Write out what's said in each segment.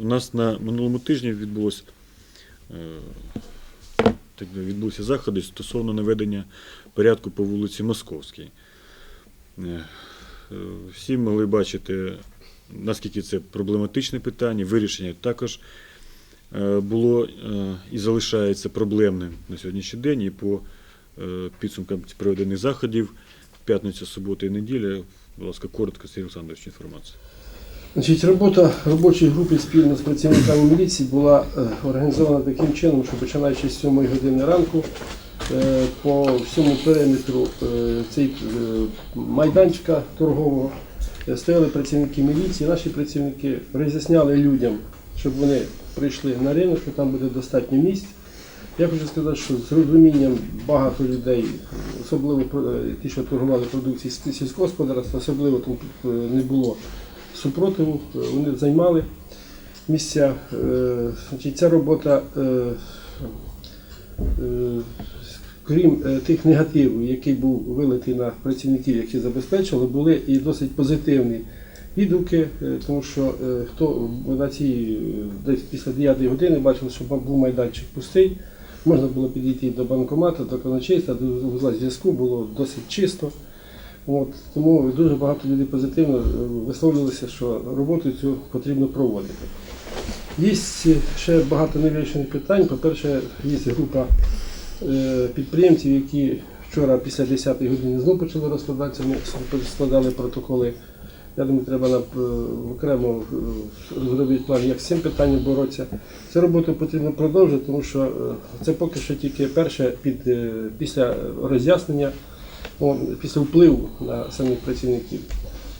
У нас на минулому тижні відбулося, е, так відбулися заходи стосовно наведення порядку по вулиці Московській. Е, е, Всі могли бачити, наскільки це проблематичне питання, вирішення також було і залишається проблемним на сьогоднішній день. І по підсумкам проведених заходів, п'ятниця, субота і неділя, будь ласка, коротко, Сергій Олександрович, інформація. Значить, робота робочої групи спільно з працівниками міліції була е, організована таким чином, що починаючи з 7 години ранку е, по всьому периметру е, цей майданчика торгового стояли працівники міліції, наші працівники роз'ясняли людям, щоб вони прийшли на ринок, що там буде достатньо місць. Я хочу сказати, що з розумінням багато людей, особливо е, ті, що торгували продукцією сіль- сільського господарства, особливо там е, не було супротиву, е, вони займали місця. Значить, ця робота, крім тих негативів, який був вилитий на працівників, які забезпечили, були і досить позитивні відгуки, тому що хто на цій десь після 9 години бачив, що був майданчик пустий. Можна було підійти до банкомату, до казначейства, до вузла зв'язку, було досить чисто. От, тому дуже багато людей позитивно е, висловлювалися, що роботу цю потрібно проводити. Є ще багато невирішених питань. По-перше, є група е, підприємців, які вчора після 10-ї години знову почали розкладатися, ми складали протоколи. Я думаю, треба нам е, окремо е, розробити план, як з цим питанням боротися. Цю роботу потрібно продовжити, тому що е, це поки що тільки перше під, після роз'яснення після впливу на самих працівників.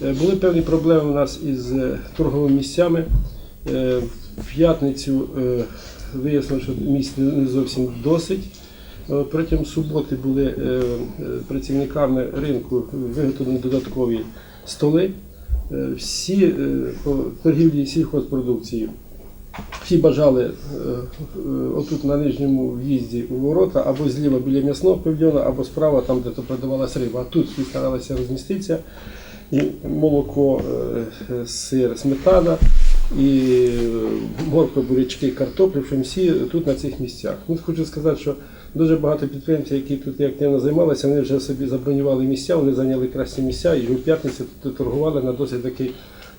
Були певні проблеми у нас із торговими місцями. В п'ятницю вияснилося, що місць не зовсім досить. Протягом суботи були працівниками ринку виготовлені додаткові столи. Е, Всі е, по торгівлі сільхозпродукцією всі бажали е, отут на нижньому в'їзді у ворота або зліва біля м'ясного павільйона, або справа там, де то продавалась риба. А тут всі старалися розміститися. І молоко, сир, сметана, і морква, бурячки, картоплю, що всі тут на цих місцях. Ну, хочу сказати, що дуже багато підприємців, які тут активно займалися, вони вже собі забронювали місця, вони зайняли кращі місця і в п'ятницю тут торгували на досить таких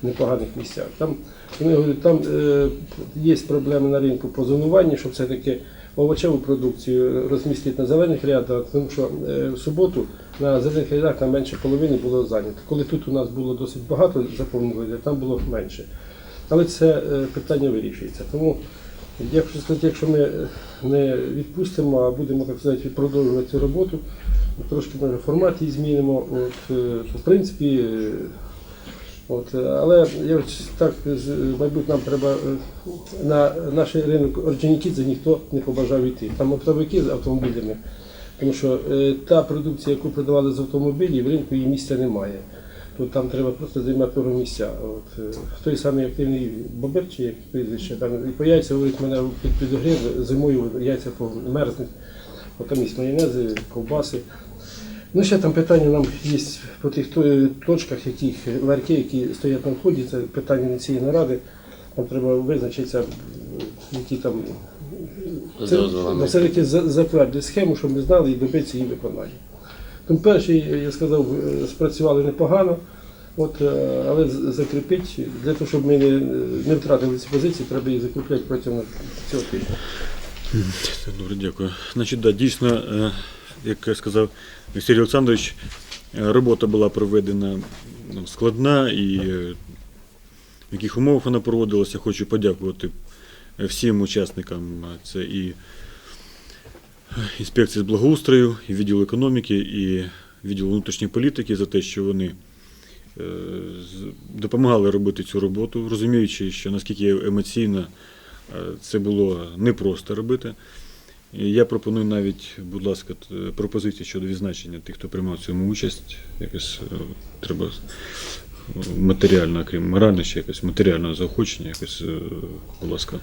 непоганих місцях. Там вони говорять, там е, є проблеми на ринку по зонуванню, щоб все-таки овочеву продукцію розмістити на зелених рядах, тому що е, в суботу на зелених рядах там менше половини було зайнято. Коли тут у нас було досить багато заповнено, там було менше. Але це е, питання вирішується. Тому якщо сказати, якщо ми не відпустимо, а будемо так сказати, продовжувати цю роботу, трошки може формат її змінимо. От, е, в принципі, е, От, але я так, мабуть, нам треба е, на наш ринок Орджонікідзе ніхто не побажав йти. Там оптовики з автомобілями, тому що та продукція, яку продавали з автомобілів, в ринку її місця немає. Тут там треба просто займати місця. От, е, той самий активний бобер, чи як прізвище, там і по яйця говорить, мене під підогрів, зимою яйця померзнуть. Там є майонези, ковбаси. Ну, ще там питання нам є по тих точках, яких ларьки, які стоять на вході, це питання не цієї наради. Нам треба визначитися, які там це, ну, все-таки за- затвердити схему, щоб ми знали і добитися її виконання. Тому перший, я сказав, е, спрацювали непогано, от, е, але з- закріпить, для того, щоб ми не, не втратили ці позиції, треба їх закріпляти протягом цього тижня. Добре, дякую. Значить, да, дійсно, е, як сказав Сергій Олександрович, робота була проведена ну, складна і в яких умовах вона проводилася. Хочу подякувати всім учасникам. Це і інспекції з благоустрою, і відділ економіки, і відділ внутрішньої політики за те, що вони е, допомагали робити цю роботу, розуміючи, що наскільки емоційно е, це було непросто робити. Я пропоную навіть, будь ласка, пропозиції щодо відзначення тих, хто приймав цьому участь. Якось е, треба матеріально, крім морально, ще якось матеріального заохочення, якось, е, будь ласка,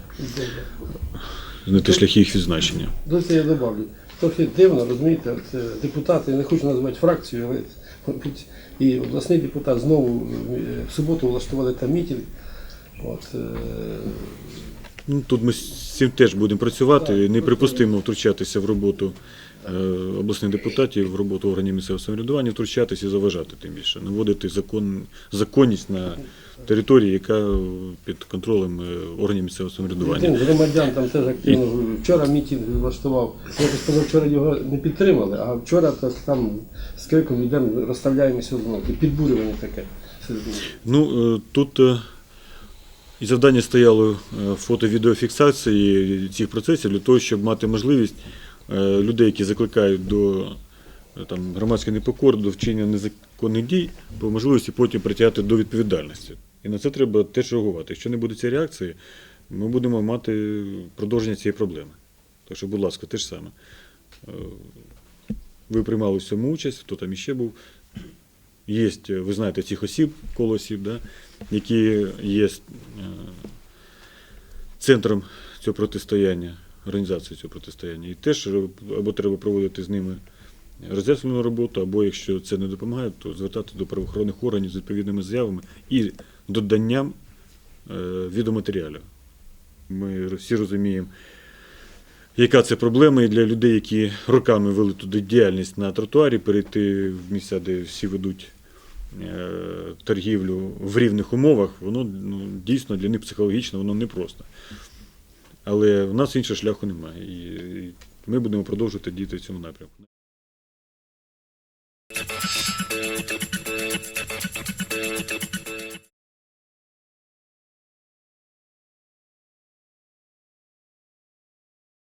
знайти шляхи їх відзначення. Дозвольте я добавлю. трохи дивно, розумієте, от, е, депутати, я не хочу називати фракцію, але і обласний депутат знову е, в суботу влаштували там мітинг. От, е, Ну, тут ми з цим теж будемо працювати. Неприпустимо втручатися в роботу обласних депутатів, в роботу органів місцевого самоврядування, втручатися і заважати тим більше, наводити закон, законність на території, яка під контролем е, органів місцевого самоврядування. Один громадян там теж активно вчора мітинг влаштував. Я сказав, вчора його не підтримали, а вчора так там з криком йдемо, розставляємося одно. І підбурювання таке. Ну, е, тут е, і завдання стояло е, фото-відеофіксації цих процесів для того, щоб мати можливість е, людей, які закликають до е, там, громадської непокори, до вчинення незаконних дій, по можливості потім притягати до відповідальності. І на це треба теж реагувати. Якщо не буде цієї реакції, ми будемо мати продовження цієї проблеми. Так що, будь ласка, те ж саме. Е, Ви приймали в цьому участь, хто там іще був. Є, ви знаєте, цих осіб, коло осіб, да, які є е, центром цього протистояння, організацією цього протистояння. І теж або треба проводити з ними роз'яснювальну роботу, або якщо це не допомагає, то звертати до правоохоронних органів з відповідними заявами і доданням е, відеоматеріалів. Ми всі розуміємо, яка це проблема і для людей, які роками вели туди діяльність на тротуарі, перейти в місця, де всі ведуть е, торгівлю в рівних умовах, воно ну, дійсно для них психологічно воно непросто. Але в нас іншого шляху немає. І ми будемо продовжувати діяти в цьому напрямку.